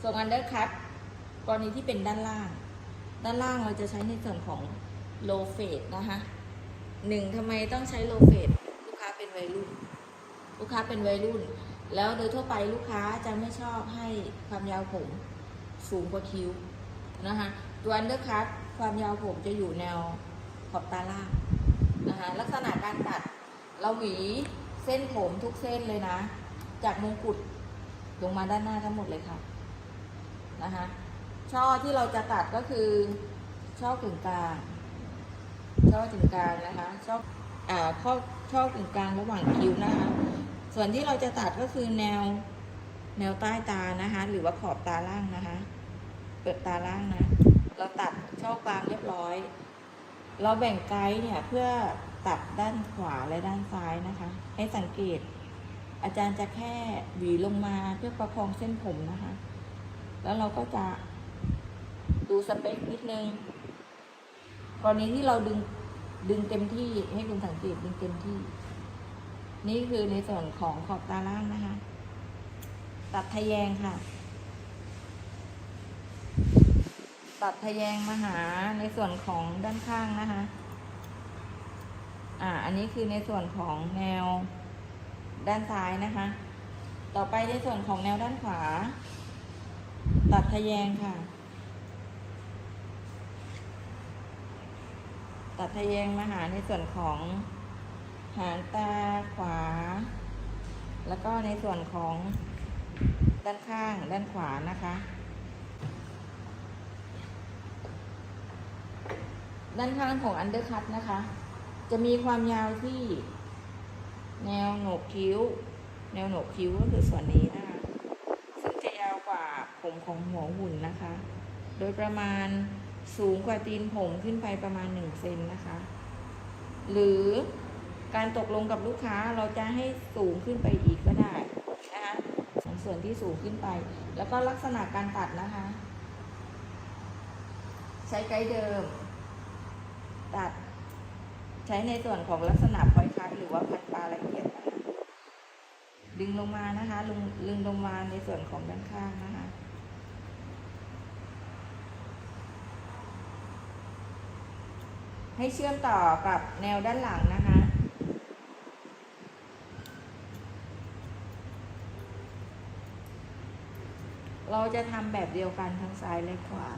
ส่วนอันเดอร์คัตกรณีที่เป็นด้านล่าง ด้านล่างเราจะใช้ในส่วนของโลเฟดนะคะหนึ่งทำไมต้องใช้โลเฟดลูกค้าเป็นวัยรุ่น ลูกค้าเป็นวัยรุ่น แล้วโดยทั่วไปลูกค้าจะไม่ชอบให้ความยาวผมสูงกว่าคิ้วนะคะตัวอันเดอร์คัตความยาวผมจะอยู่แนวขอบตาล่างนะคะลักษณะการตัดเราหวีเส้นผมทุกเส้นเลยนะ จากมงกุฎลงมาด้านหน้าทั้งหมดเลยค่ะ นะคะช่อที่เราจะตัดก็คือช่อกึ่งกลางช่อกึ่งกลางนะคะช่ออ่าข้อช่อกึ่งกลางระหว่างคิ้วนะคะ ส่วนที่เราจะตัดก็คือแนวแนวใต้ตานะคะ หรือว่าขอบตาล่างนะคะ เปิดตาล่างนะ เราตัดช่อกลางเรียบร้อย เราแบ่งไกด์เนี่ยเพื่อตัดด้านขวาและด้านซ้ายนะคะ ให้สังเกต อาจารย์จะแค่หวีลงมาเพื่อประคองเส้นผมนะคะ แล้วเราก็จะดูสเปคนิดนึงกรณีที่เราดึงดึงเต็มที่ให้คุณสังเกตดึงเต็มที่ นี่คือในส่วนของขอบตาล่างนะคะ ตัดทะแยงค่ะ ตัดทะแยงมาหาในส่วนของด้านข้างนะคะ อ่า อันนี้คือในส่วนของแนวด้านซ้ายนะคะ ต่อไปในส่วนของแนวด้านขวา ตัดทะแยงค่ะ ตัดทะแยงมาหาในส่วนของหางตาขวา แล้วก็ในส่วนของด้านข้างด้านขวานะคะ ด้านข้างของอันเดอร์คัตนะคะ จะมีความยาวที่แนวโหนกคิ้ว แนวโหนกคิ้วก็คือส่วนนี้นะคะ ซึ่งจะยาวกว่า ผมของหัวหุ่นนะคะ โดยประมาณสูงกว่าตีนผมขึ้นไปประมาณ1เซนนะคะ หรือการตกลงกับลูกค้าเราจะให้สูงขึ้นไปอีกก็ได้นะคะของส่วนที่สูงขึ้นไป แล้วก็ลักษณะการตัดนะคะ ใช้ไกด์เดิม ตัดใช้ในส่วนของลักษณะพอยคัทหรือว่าพันปลาละเอียดนะคะดึงลงมานะคะลงลึงลงมาในส่วนของด้านข้างนะคะ ให้เชื่อมต่อกับแนวด้านหลังนะคะ เราจะทำแบบเดียวกันทั้งซ้ายและขวา